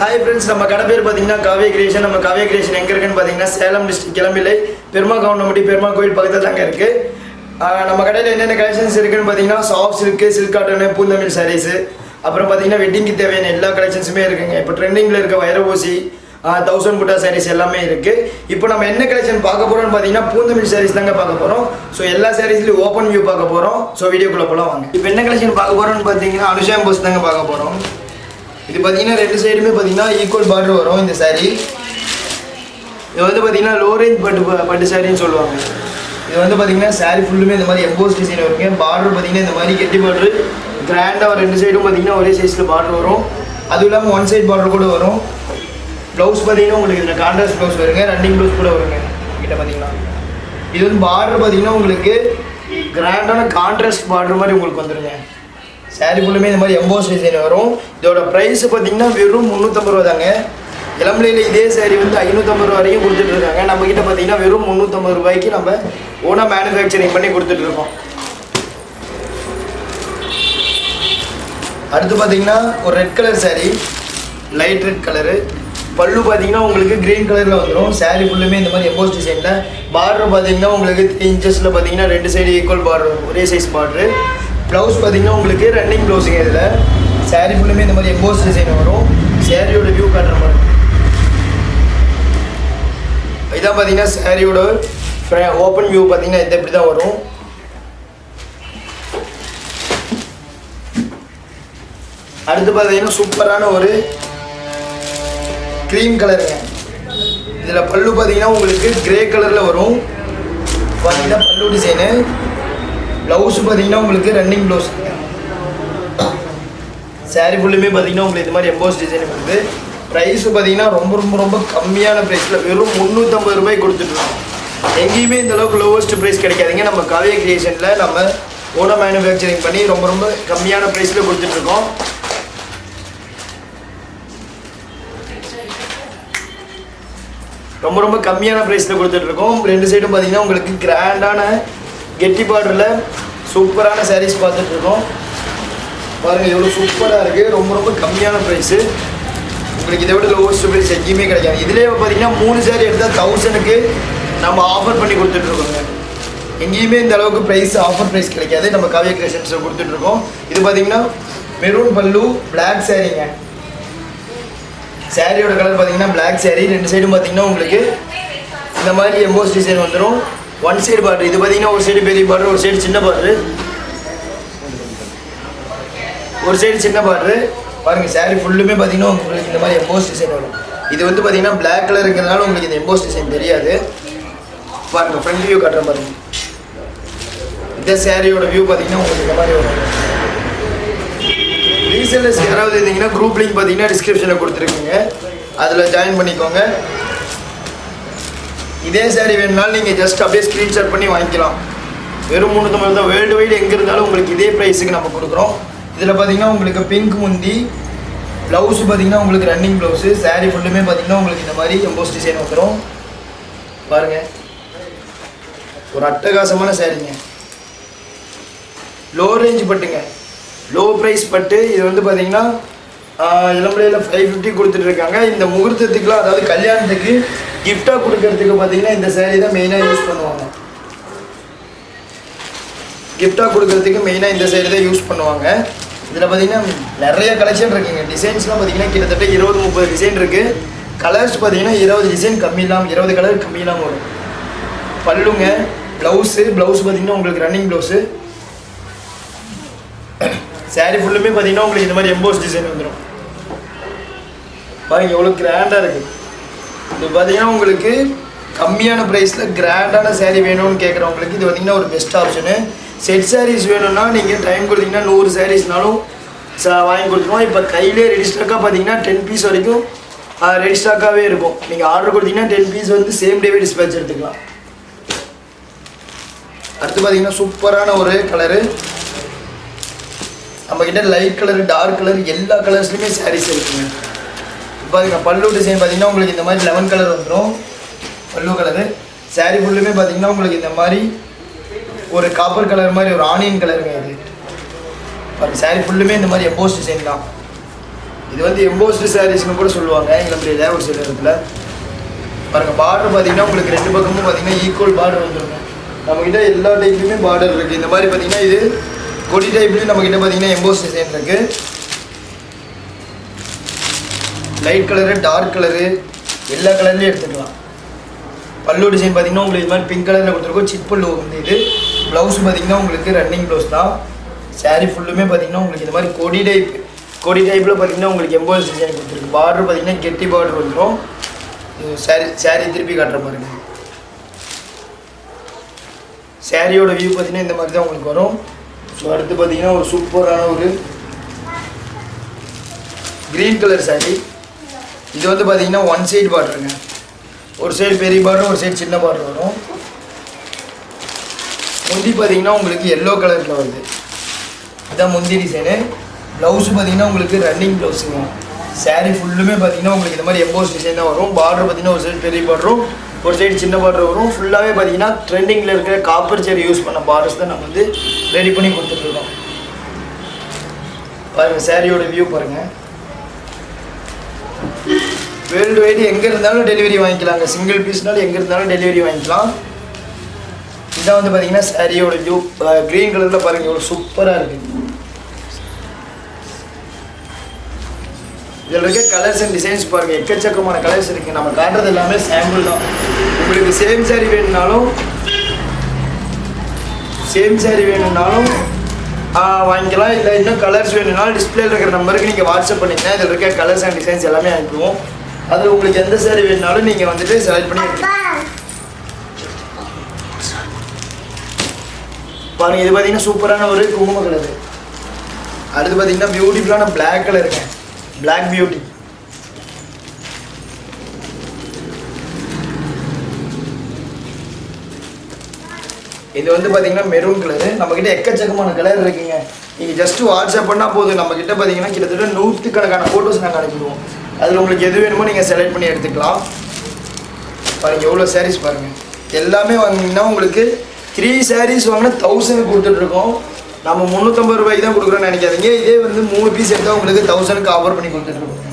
Hi friends நம்ம கடை பேர் பார்த்தீங்கன்னா காவிய கிரியேஷன் நம்ம காவிய கிரியேஷன் எங்கே இருக்குன்னு பார்த்தீங்கன்னா சேலம் டிஸ்ட்ரிக்ட் கிளம்பிலை. பெருமா கவுண்டமட்டி பெருமா கோயில் பக்கத்தில் தாங்க இருக்குது நம்ம கடையில் என்னென்ன கலெக்ஷன்ஸ் இருக்குன்னு பார்த்தீங்கன்னா சாஃப்ட் சில்க்கு சில்க் காட்டனு பூந்தமிழ் சாரீஸு அப்புறம் பார்த்தீங்கன்னா வெட்டிங்க்கு தேவையான எல்லா கலெக்ஷன்ஸுமே இருக்குங்க. இப்போ ட்ரெண்டிங்கில் இருக்க வைர ஊசி தௌசண்ட் புட்டா சாரீஸ் எல்லாமே இருக்குது இப்போ நம்ம என்ன கலெக்ஷன் பார்க்க போகிறோம்னு பார்த்தீங்கன்னா பூந்தமிழ் சாரீஸ் தாங்க பார்க்க போகிறோம் ஸோ எல்லா சாரீஸ்லையும் ஓப்பன் வியூ பார்க்க போகிறோம் ஸோ வீடியோக்குள்ளே போகலாம் வாங்க. இப்போ என்ன கலெக்ஷன் பார்க்க போகிறோம்னு பார்த்தீங்கன்னா அனுஷாம் போஸ் தாங்க பார்க்க போகிறோம் இது பார்த்தீங்கன்னா ரெண்டு சைடுமே பார்த்தீங்கன்னா ஈக்குவல் பார்டர் வரும் இந்த சாரீ இது வந்து பார்த்தீங்கன்னா லோ ரேஞ்ச் பட்டு பட்டு சாரின்னு சொல்லுவாங்க. இது வந்து பார்த்தீங்கன்னா சாரீ ஃபுல்லுமே இந்த மாதிரி எம்போஸ் டிசைன் வருங்க. பார்டர் பார்த்தீங்கன்னா இந்த மாதிரி கெட்டி பார்டர் கிராண்டாக ரெண்டு சைடும் பார்த்தீங்கன்னா ஒரே சைஸில் பார்டர் வரும். அதுவும் இல்லாமல் ஒன் சைட் பார்டர் கூட வரும். ப்ளவுஸ் பார்த்தீங்கன்னா உங்களுக்கு இதில் கான்ட்ராஸ்ட் ப்ளவுஸ் வருங்க. ரன்னிங் ப்ளவுஸ் கூட வருங்க. கிட்ட பார்த்தீங்கன்னா இது வந்து பார்டர் பார்த்தீங்கன்னா உங்களுக்கு கிராண்டான கான்ட்ராஸ்ட் பார்டர் மாதிரி உங்களுக்கு வந்துருங்க. சேரீ ஃபுல்லுமே இந்த மாதிரி எம்போஸ் டிசைன் வரும். இதோட ப்ரைஸ் பார்த்தீங்கன்னா வெறும் முந்நூற்றம்பது ரூபா தாங்க. இளம்பிலையில் இதே சேரீ வந்து ஐநூற்றம்பது ரூபா வரைக்கும் கொடுத்துட்டு இருக்காங்க. நம்ம கிட்ட பார்த்தீங்கன்னா வெறும் முந்நூற்றம்பது ரூபாய்க்கு நம்ம ஓனாக மேனுஃபேக்சரிங் பண்ணி கொடுத்துட்டு இருக்கோம். அடுத்து பார்த்தீங்கன்னா ஒரு red colour saree light red colour பல்லு பார்த்தீங்கன்னா உங்களுக்கு க்ரீன் கலரில் வந்துடும் saree ஃபுல்லுமே இந்த மாதிரி எம்போஸ் டிசைனில் பார்டர் பார்த்தீங்கன்னா உங்களுக்கு த்ரீ இன்ச்சஸில் பார்த்தீங்கன்னா ரெண்டு சைடு ஈக்குவல் பார்டர் ஒரே சைஸ் பார்டரு ப்ளவுஸ் பார்த்தீங்கன்னா உங்களுக்கு ரன்னிங் ப்ளவுஸுங்க இதில். Saree ஃபுல்லுமே இந்த மாதிரி எம்போஸ் டிசைன் வரும். சாரியோட வியூ காட்டுற மாதிரி இதான் பார்த்தீங்கன்னா சாரியோட ஓப்பன் வியூ பார்த்தீங்கன்னா இது இப்படி தான் வரும். அடுத்து பார்த்தீங்கன்னா சூப்பரான ஒரு க்ரீம் கலருங்க இதில் பல்லு பார்த்தீங்கன்னா உங்களுக்கு கிரே கலரில் வரும். பார்த்தீங்கன்னா பல்லு டிசைனு ப்ளவுஸ் பார்த்தீங்கன்னா உங்களுக்கு ரன்னிங் ப்ளவுஸ் saree ஃபுல்லுமே பார்த்தீங்கன்னா உங்களுக்கு இது மாதிரி எம்போஸ் டிசைன் வருது ப்ரைஸ் பார்த்தீங்கன்னா ரொம்ப ரொம்ப ரொம்ப கம்மியான ப்ரைஸில் வெறும் முந்நூற்றம்பது ரூபாய் கொடுத்துட்ருக்கோம் எங்கேயுமே இந்த அளவுக்கு லோவஸ்ட் ப்ரைஸ் கிடைக்காதுங்க. நம்ம காவிய கிரியேஷனில் நம்ம ஓட மேனுஃபேக்சரிங் பண்ணி ரொம்ப ரொம்ப கம்மியான ப்ரைஸில் கொடுத்துட்ருக்கோம் ரொம்ப ரொம்ப கம்மியான ப்ரைஸில் கொடுத்துட்ருக்கோம் ரெண்டு சைடும் பார்த்தீங்கன்னா உங்களுக்கு கிராண்டான கெட்டி பார்டரில் சூப்பரான சாரீஸ் பார்த்துட்ருக்கோம். பாருங்கள் எவ்வளோ சூப்பராக இருக்குது ரொம்ப ரொம்ப கம்மியான ப்ரைஸு உங்களுக்கு இதை விட லோவஸ்ட் ப்ரைஸ் எங்கேயுமே கிடைக்காது. இதுலேயே பார்த்தீங்கன்னா மூணு சேரீ எடுத்தால் தௌசண்ட்க்கு நம்ம ஆஃபர் பண்ணி கொடுத்துட்ருக்கோங்க. எங்கேயுமே இந்த அளவுக்கு ப்ரைஸ் ஆஃபர் ப்ரைஸ் கிடைக்காது. நம்ம காவிய கிரியேஷன்ஸில் கொடுத்துட்ருக்கோம். இது பார்த்தீங்கன்னா மெரூன் பல்லு பிளாக் சாரீங்க சாரியோட கலர் பார்த்தீங்கன்னா பிளாக் saree. ரெண்டு சைடும் பார்த்தீங்கன்னா உங்களுக்கு இந்த மாதிரி எம்போஸ் டிசைன் வந்துடும் ஒன் சைடு பாட்ரு இது பார்த்தீங்கன்னா ஒரு சைடு பெரிய பாட்ரு ஒரு சைடு சின்ன பாட்ரு ஒரு சைடு சின்ன பாட்ரு பாருங்கள் saree ஃபுல்லுமே பார்த்தீங்கன்னா உங்களுக்கு இந்த மாதிரி எம்போஸ் டிசைன் வரும். இது வந்து பார்த்தீங்கன்னா பிளாக் கலருங்கிறதுனால உங்களுக்கு இந்த எம்போஸ் டிசைன் தெரியாது. பாருங்கள் ஃப்ரண்ட் வியூ கட்டுற பாருங்க இந்த சாரியோட வியூ பார்த்தீங்கன்னா உங்களுக்கு இந்த மாதிரி வரும். ரீசெல்லர்ஸ் யாராவது இருந்தீங்கன்னா குரூப் லிங்க் பார்த்தீங்கன்னா டிஸ்கிரிப்ஷனில் கொடுத்துருக்கீங்க. அதில் ஜாயின் பண்ணிக்கோங்க. இதே சாரி வேணுனாலும் நீங்கள் ஜஸ்ட் அப்படியே ஸ்க்ரீன்ஷாட் பண்ணி வாங்கிக்கலாம். வெறும் முந்நூற்றம்பது தான். வேர்ல்டு வைடு எங்கே இருந்தாலும் உங்களுக்கு இதே ப்ரைஸுக்கு நம்ம கொடுக்குறோம். இதில் பார்த்தீங்கன்னா உங்களுக்கு பிங்க் முந்தி ப்ளவுஸ் பார்த்தீங்கன்னா உங்களுக்கு ரன்னிங் ப்ளவுஸு saree ஃபுல்லுமே பார்த்தீங்கன்னா உங்களுக்கு இந்த மாதிரி எம்போஸ் டிசைன் வந்துடும் பாருங்கள் ஒரு அட்டகாசமான சாரீங்க லோ ரேஞ்ச் பட்டுங்க. லோ ப்ரைஸ் பட்டு இது வந்து பார்த்தீங்கன்னா இளம்பலையில் ஃபைவ் ஃபிஃப்டி கொடுத்துட்டு இருக்காங்க. இந்த முகூர்த்தத்துக்குலாம் அதாவது கல்யாணத்துக்கு கிஃப்டாக கொடுக்கறதுக்கு பார்த்தீங்கன்னா இந்த சேரீ தான் மெயினாக யூஸ் பண்ணுவாங்க. கிஃப்டாக கொடுக்கறதுக்கு மெயினாக இந்த saree தான் யூஸ் பண்ணுவாங்க. இதில் பார்த்தீங்கன்னா நிறைய கலெக்ஷன் இருக்குங்க. டிசைன்ஸ்லாம் பார்த்தீங்கன்னா கிட்டத்தட்ட இருபது முப்பது டிசைன் இருக்குது கலர்ஸ் பார்த்தீங்கன்னா இருபது டிசைன் கம்மி இல்லாமல் இருபது கலர் கம்மி இல்லாமல் வரும். பல்லுங்க ப்ளவுஸு ப்ளவுஸ் பார்த்தீங்கன்னா உங்களுக்கு ரன்னிங் ப்ளவுஸு saree ஃபுல்லுமே பார்த்தீங்கன்னா உங்களுக்கு இந்த மாதிரி எம்போஸ் டிசைன் வந்துடும் பாருங்க எவ்வளோ கிராண்டாக இருக்குது இது பார்த்தீங்கன்னா உங்களுக்கு கம்மியான ப்ரைஸில் கிராண்டான சேரீ வேணும்னு கேட்குறவங்களுக்கு இது பார்த்தீங்கன்னா ஒரு பெஸ்ட் ஆப்ஷனு செட் சாரீஸ் வேணும்னா நீங்கள் டைம் கொடுத்தீங்கன்னா நூறு சாரீஸ்னாலும் ச வாங்கி கொடுத்துருவோம் இப்போ கையிலே ரெடி ஸ்டாக்காக பார்த்தீங்கன்னா டென் பீஸ் வரைக்கும் ரெடி ஸ்டாக்காகவே இருக்கும். நீங்கள் ஆர்டர் கொடுத்தீங்கன்னா டென் பீஸ் வந்து சேம் டேவே டிஸ்பேச் எடுத்துக்கலாம். அடுத்து பார்த்தீங்கன்னா சூப்பரான ஒரு கலரு நம்மக்கிட்ட லைட் கலர் டார்க் கலர் எல்லா கலர்ஸ்லையுமே சாரீஸ் இருக்குங்க. இப்போ பல்லு டிசைன் பார்த்தீங்கன்னா உங்களுக்கு இந்த மாதிரி லெமன் கலர் வந்துடும் பல்லு கலரு சாரீ ஃபுல்லுமே பார்த்தீங்கன்னா உங்களுக்கு இந்த மாதிரி ஒரு காப்பர் கலர் மாதிரி ஒரு ஆனியன் கலருங்க இது. பாருங்க சாரீ ஃபுல்லுமே இந்த மாதிரி எம்போஸ் டிசைன் தான். இது வந்து எம்போஸ்டு சாரீஸ்னு கூட சொல்லுவாங்க எங்களுடைய ஒரு சில இடத்துல பாருங்க பார்டர் பார்த்தீங்கன்னா உங்களுக்கு ரெண்டு பக்கமும் பார்த்தீங்கன்னா ஈக்குவல் பார்டர் வந்துருங்க. நம்மக்கிட்ட எல்லா டைப்லையுமே பார்டர் இருக்குது இந்த மாதிரி பார்த்தீங்கன்னா இது கொடி டைப்லேயும் நம்மக்கிட்ட பார்த்தீங்கன்னா எம்போஸ் டிசைன் இருக்குது லைட் கலரு டார்க் கலரு எல்லா கலர்லேயும் எடுத்துக்கலாம். பல்லு டிசைன் பார்த்தீங்கன்னா உங்களுக்கு இது மாதிரி பிங்க் கலரில் கொடுத்துருக்கோம். சிட் பல்லு வந்து இது. ப்ளவுஸ் பார்த்தீங்கன்னா உங்களுக்கு ரன்னிங் ப்ளவுஸ் தான். சாரீ ஃபுல்லுமே பார்த்தீங்கன்னா உங்களுக்கு இந்த மாதிரி கொடி டைப் கொடி டைப்பில் பார்த்தீங்கன்னா உங்களுக்கு எம்போஸ் டிசைன் கொடுத்துருக்கு பார்டர் பார்த்தீங்கன்னா கெட்டி பார்டர் வந்துடும் சாரி சாரீ திருப்பி காட்டுற மாதிரி சாரியோட வியூ பார்த்தீங்கன்னா இந்த மாதிரி தான் உங்களுக்கு வரும். ஸோ அடுத்து பார்த்தீங்கன்னா ஒரு சூப்பரான ஒரு க்ரீன் கலர் சாரீ இது வந்து பார்த்தீங்கன்னா ஒன் சைடு பார்டருங்க ஒரு சைடு பெரிய பார்டர் ஒரு சைடு சின்ன பார்டர் வரும். முந்தி பார்த்தீங்கன்னா உங்களுக்கு எல்லோ கலரில் வருது. இதான் முந்தி டிசைனு ப்ளவுஸு பார்த்தீங்கன்னா உங்களுக்கு ரன்னிங் ப்ளவுஸுங்க சாரீ ஃபுல்லுமே பார்த்தீங்கன்னா உங்களுக்கு இந்த மாதிரி எம்போஸ் டிசைன் தான் வரும். பார்டர் பார்த்தீங்கன்னா ஒரு சைடு பெரிய பார்டரும் ஒரு சைடு சின்ன பார்டர் வரும். ஃபுல்லாகவே பார்த்தீங்கன்னா ட்ரெண்டிங்கில் இருக்கிற காப்பர் சேர் யூஸ் பண்ண பார்டர்ஸ் தான் நம்ம வந்து ரெடி பண்ணி கொடுத்துட்ருக்கோம் பாருங்கள் சாரியோட வியூ பாருங்கள் வேர்ல்டு வைடு எங்கே இருந்தாலும் டெலிவரி வாங்கிக்கலாங்க. சிங்கிள் பீஸ்னாலும் எங்கே இருந்தாலும் டெலிவரி வாங்கிக்கலாம். இதான் வந்து பார்த்தீங்கன்னா சாரியோட வியூ க்ரீன் கலரில் பாருங்கள் ஒரு சூப்பராக இருக்குது இதில் இருக்க கலர்ஸ் அண்ட் டிசைன்ஸ் பாருங்கள் எக்கச்சக்கமான கலர்ஸ் இருக்குது நம்ம காட்டுறது எல்லாமே சாம்பிள் தான். உங்களுக்கு சேம் சாரி வேணும்னாலும் சேம் சாரி வேணும்னாலும் வாங்கிக்கலாம். இல்லை இன்னும் கலர்ஸ் வேணும்னாலும் டிஸ்பிளேல இருக்கிற நம்பருக்கு நீங்கள் வாட்ஸ்அப் பண்ணிங்கன்னா இதில் இருக்க கலர்ஸ் அண்ட் டிசைன்ஸ் எல்லாமே அனுப்புவோம். அதில் உங்களுக்கு எந்த saree வேணும்னாலும் நீங்கள் வந்துட்டு செலக்ட் பண்ணி எடுத்துக்கலாம். பாருங்க இது பார்த்தீங்கன்னா சூப்பரான ஒரு குங்கும கலர். அடுத்து பார்த்தீங்கன்னா பியூட்டிஃபுல்லான Black கலருங்க Black பியூட்டி இது வந்து பார்த்தீங்கன்னா மெரூன் கலரு நம்மக்கிட்ட எக்கச்சக்கமான கலர் இருக்குங்க. நீங்கள் ஜஸ்ட் வாட்ஸ்அப் பண்ணால் போதும். நம்மக்கிட்ட பார்த்தீங்கன்னா கிட்டத்தட்ட நூற்றுக்கணக்கான ஃபோட்டோஸ் நாங்கள் அனுப்பிடுவோம். அதில் உங்களுக்கு எது வேணுமோ நீங்கள் செலக்ட் பண்ணி எடுத்துக்கலாம். பாருங்கள் எவ்வளோ சாரீஸ் பாருங்கள் எல்லாமே வாங்கினீங்கன்னா உங்களுக்கு த்ரீ சாரீஸ் வாங்கினா தௌசண்ட் கொடுத்துட்ருக்கோம் நம்ம முந்நூற்றம்பது ரூபாய்க்கு தான் கொடுக்குறோன்னு நினைக்காதீங்க. இதே வந்து மூணு பீஸ் எடுத்தால் உங்களுக்கு தௌசண்ட்க்கு ஆஃபர் பண்ணி கொடுத்துட்ருக்கோம்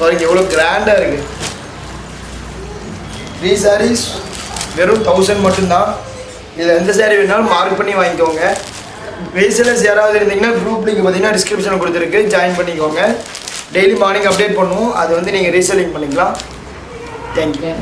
பாருங்கள் எவ்வளோ கிராண்டாக இருக்குது த்ரீ சாரீஸ் வெறும் தௌசண்ட் மட்டும்தான். இதில் எந்த சேரீ வேணாலும் மார்க் பண்ணி வாங்கிக்கோங்க. ரீசேலர்ஸ் யாராவது இருந்தீங்கன்னா குரூப் லிங்க் பார்த்தீங்கன்னா டிஸ்கிரிப்ஷனில் கொடுத்துருக்கு. ஜாயின் பண்ணிக்கோங்க. டெய்லி மார்னிங் அப்டேட் பண்ணுவோம். அது வந்து நீங்கள் ரீசெல்லிங் பண்ணிக்கலாம். தேங்க்யூ